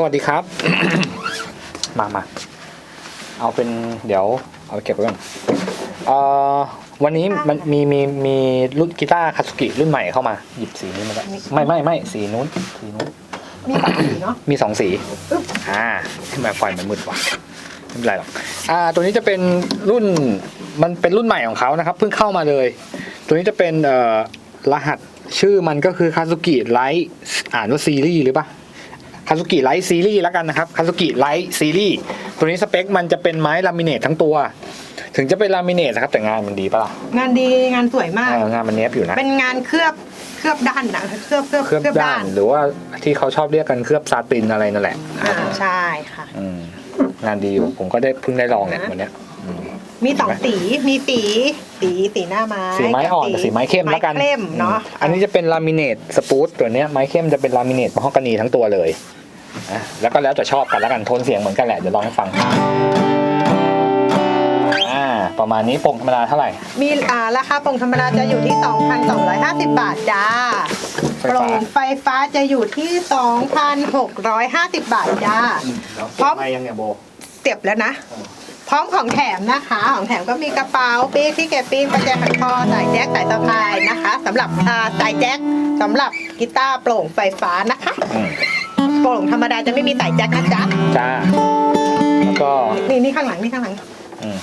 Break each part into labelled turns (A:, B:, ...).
A: สวัสดีครับ มามาเอาเป็นเดี๋ยวเอาไปเก็บไว้ก่อนเอ่อวันนี้มันมีมีมีรุ่นกีตาร์คาสุกิรุ่นใหม่เข้ามา หยิบสีนี้มาแล้วไม่ไม่ไม่สีนู้นสีนู้น
B: มีสามสีเนาะ
A: มีสองสี
B: อึ๊บ
A: อ่าทำไมไฟมันมืดวะไม่เป็นไรหรอกอ่าตัวนี้จะเป็นรุ่นมันเป็นรุ่นใหม่ของเขานะครับ เพิ่งเข้ามาเลย ตัวนี้จะเป็นเอ่อรหัสชื่อมันก็คือคา z ุกิไลท์อ่านว่าซีรีส์หรือปะ คา z ุกิไลท์ซีรีส์แล้วกันนะครับคา z ุกิไลท์ซีรีส์ตัวนี้สเปคมันจะเป็นไม้ลามิเนตทั้งตัว ถึงจะเป็นลามิเนตนะครับแต่งานมันดีปะล่ะ
B: งานดีงานสวยมาก
A: เอองานมันเนี้ยบอยู่นะ
B: เป็นงานเคลือบเคลือบด้านนะเคลือบเคลือบ
A: เคลือบด้าน หรือว่าที่เขาชอบเรียกกันเคลือบซาตินอะไรนั่นแหละ
B: อ่าใช่ค่ะ
A: อืมงานดีอยู่ผมก็ได้เพิ่งได้ลองเนี่ยวันเนี้ยอืม
B: มีสองสีมีสีสีสีหน้าไม้
A: สีไม้อ่อนกับสีไม้เข้มแล้วกัน
B: ไม้เข้มเนาะ
A: อืมอันนี้จะเป็นลามิเนตสปูตตัวเนี้ยไม้เข้มจะเป็นลามิเนตมะฮอกกานีทั้งตัวเลย อะแล้วก็แล้วแต่ชอบกันแล้วกันโทนเสียงเหมือนกันแหละเดี๋ยวลองให้ฟังอ่าประมาณนี้โปร่งธรรมดาเท่าไหร่
B: มีอ่าราคาโปร่งธรรมดาจะอยู่ที่ 2,250 บาทจ้า
A: ไฟ
B: โปร่
A: ฟ้าง
B: ไฟฟ้าจะอยู่ที่ 2,650 บาทจ้า พร้อม
A: ไม่ยังเนี่ยโบ
B: เสียบแล้วนะ พร้อมของแถมนะคะ ของแถมก็มีกระเป๋าปีกที่เก็บปีนประแจขันคอสายแจ็คสายสะพายนะคะสำหรับอ่าสายแจ็คสำหรับกีตาร์โปร่งไฟฟ้านะคะ
A: อืม
B: โปร่งธรรมดาจะไม่มีสายแจ็คนะจ๊ะ
A: จ้า แล้วก็
B: นี่นี่ข้างหลังนี่ข้างหลัง
A: อืม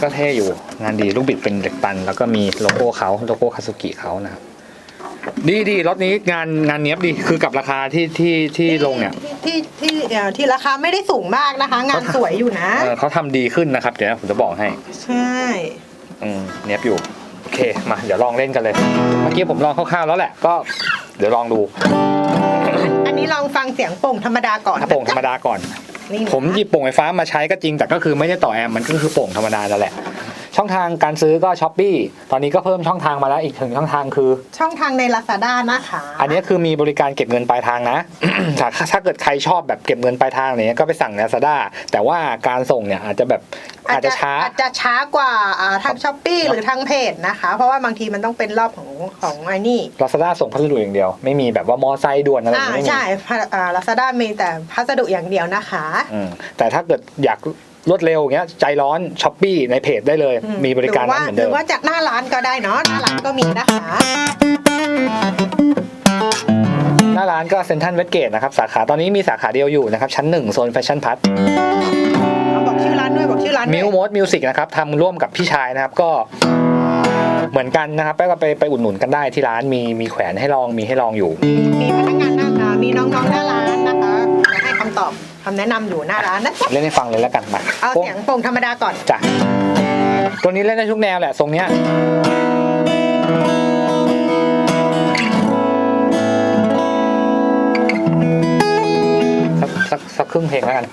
A: ก็เท่อยู่งานดีลูกบิดเป็นเหล็กตัน แล้วก็มีโลโก้เขาโลโก้คาสุกิเขานะครับดีดีรถนี้งานงานเนี้ยบดีคือกับราคาที่ที่ที่ลงเนี่ย
B: ที่ที่ที่เอ่อที่ราคาไม่ได้สูงมากนะคะ งานสวยอยู่นะ
A: เออเขาทำดีขึ้นนะครับ เดี๋ยวผมจะบอกให้
B: ใช่
A: อืมเนี้ยบอยู่ โอเค มา เดี๋ยวลองเล่นกันเลย เมื่อกี้ผมลองคร่าวๆแล้วแหละ ก็ เดี๋ยวลองดู
B: อันนี้ลองฟังเสียงโป่งธรรมดาก่อน
A: ถ้าโป่งธรรมดาก่อน
B: นี่นะ
A: ผมหยิบโป่งไฟฟ้ามาใช้ก็จริง แต่ก็คือไม่ได้ต่อแอมป์มันก็คือโป่งธรรมดานั่นแหละ ช่องทางการซื้อก็ช้อปปี้ตอนนี้ก็เพิ่มช่องทางมาแล้วอีกถึงช่องทางคือ
B: ช่องทางใน Lazada นะคะ
A: อันนี้คือมีบริการเก็บเงินปลายทางนะ ถ้าถ้าเกิดใครชอบแบบเก็บเงินปลายทางเนี่ยก็ไปสั่งใน Lazada แต่ว่าการส่งเนี่ยอาจจะแบบ อาจจะช้า
B: อาจจะช้ากว่าอ่าทางช้อปปี้หรือทางเพจนะคะ เพราะว่าบางทีมันต้องเป็นรอบของของไอ้นี่
A: Lazada ส่งพัสดุอย่างเดียว ไม่มีแบบว่ามอไซค์ด่วนอะไรอย่าง
B: อ่า
A: เงี้ยไม่มี
B: ใช่ลาซาด้ามีแต่พัสดุอย่างเดียวนะคะ
A: อืมแต่ถ้าเกิดอยากรวดเร็วอย่างเงี้ยใจร้อนช้อปปี้ในเพจได้เลย
B: อื
A: มีบริการนั้นเหมือน
B: ห
A: เดิ
B: รื
A: ม
B: อว่าจากหน้าร้านก็ได้เนาะหน้าร้านก็มีนะคะ
A: หน้าร้านก็เซ็นทรัลเวสเกตนะครับ สาขาตอนนี้มีสาขาเดียวอยู่นะครับ ชั้นหนึ่งโซนแฟชั่นพัท
B: เอาบอก ชื่อร้านด้วยบอกชื่อร้านด้
A: มิ
B: ว
A: วยมดมิวสิกนะครับทำร่วมกับพี่ชายนะครับก็เหมือนกันนะครับไปก็ไปไปอุดหนุนกันได้ที่ร้านมีมีแขวนให้ลองมีให้ลองอยู่
B: มีพนักงานหน้าร้านมีน้องๆหน้าร้านนะคะมาให้คำตอบคำแนะนำอยู่หน้าร้านนะจ๊ะ
A: เล่นให้ฟังเลยแล้วกันมา
B: เอาเสียงโป่งธรรมดาก่อน
A: จ้ะตัวนี้เล่นได้ทุกแนวแหละทรงเนี้ยสักสักสักครึ่งเพลงแล้วกัน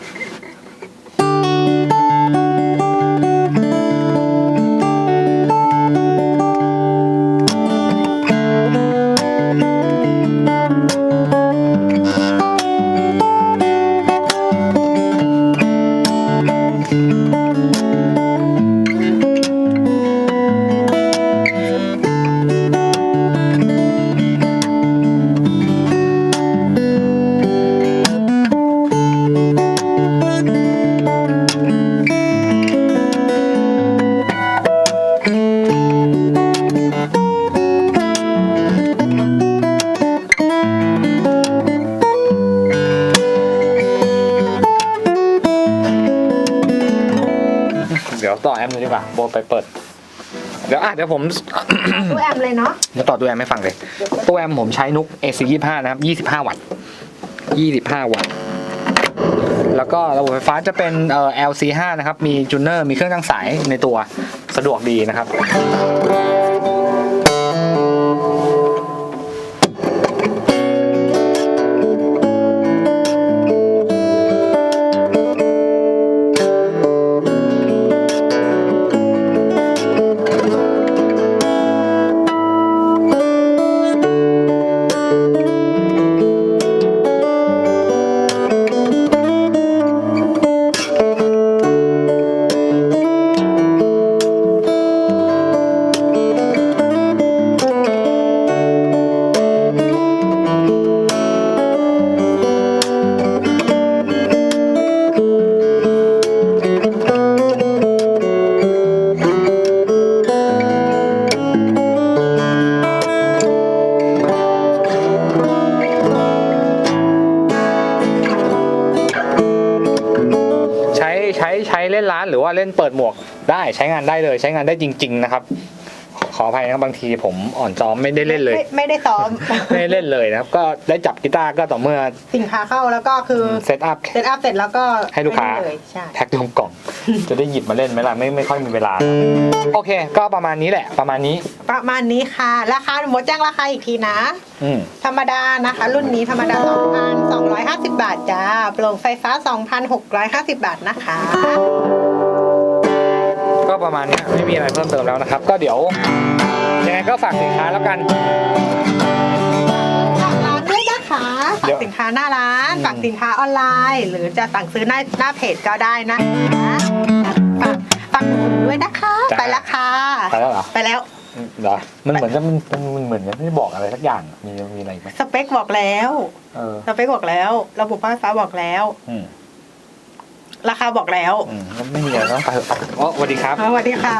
A: ดี๋ยวต่อแอมเลยดีกว่าโบไปเปิด เดี๋ยวอะเดี๋ยวผม
B: ตู้แอมเลยเนาะ
A: เดี๋ยวต่อตัวแอมให้ฟังเลย ตัวแอมผมใช้นุก AC 25นะครับ 25 วัตต์25 วัตต์ แล้วก็ระบบไฟฟ้าจะเป็นเอ่อ LC5 นะครับ มีจูเนอร์ มีเครื่องตั้งสายในตัว สะดวกดีนะครับ ว่าเล่นเปิดหมวกได้ใช้งานได้เลย ใช้งานได้จริง ๆ นะครับ ขออภัยนะครับบางทีผมอ่อนจอมไม่ได้เล่นเลย
B: ไม่ไม่ได้ซ้อม
A: ไม่ได้เล่นเลยนะครับ ก็ได้จับกีตาร์ก็ต่อเมื่อ
B: สินค้าเข้าแล้วก็คือ
A: เซตอัพ
B: เซตอัพเสร็จแล้วก็
A: ให้ลูกค้า
B: ไม่ได้เลยใช่
A: แพ็คลงกล่อง จะได้หยิบมาเล่นไหมล่ะไม่ไม่ค่อยมีเวลา โอเค ก็ประมาณนี้แหละ ประมาณนี้
B: ประมาณนี้ค่ะราคาหมดแจ้งราคาอีกทีนะ
A: อืม
B: ธรรมดานะคะ รุ่นนี้ธรรมดา2,250 บาทจ้าโปร่งไฟฟ้า 2,650 บาทนะคะ
A: ก็ ประมาณเนี้ยไม่มีอะไรเพิ่มเติมแล้วนะครับ ก็เดี๋ยวยังไงก็ฝากสินค้าแล้วกัน
B: ฝากร้านด้วยนะคะ
A: เดี๋
B: ฝาก
A: ยว
B: สินค้าหน้าร้าน
A: อืม
B: ฝากสินค้าออนไลน์ หรือจะสั่งซื้อหน้าหน้าเพจก็ได้นะคะฝากฝากอุดหนุนด้วยนะคะไปและค่ะ
A: ไปแล้วเหรอ
B: ไปแล้ว
A: อืมเหรอมันเหมือนจะมันมันมันเหมือนจะไม่ได้บอกอะไรสักอย่างมีมีอะไรอีกไหม
B: สเปคบอกแล้ว
A: เออ
B: สเปคบอกแล้ว ระบบไฟฟ้าบอกแล้ว
A: อืม
B: ราคาบอกแล้ว
A: อืมแล้วไม่มีอะไรต้องไปเถอะอ๋อสวัสดีครับ
B: สวัสดีค่ะ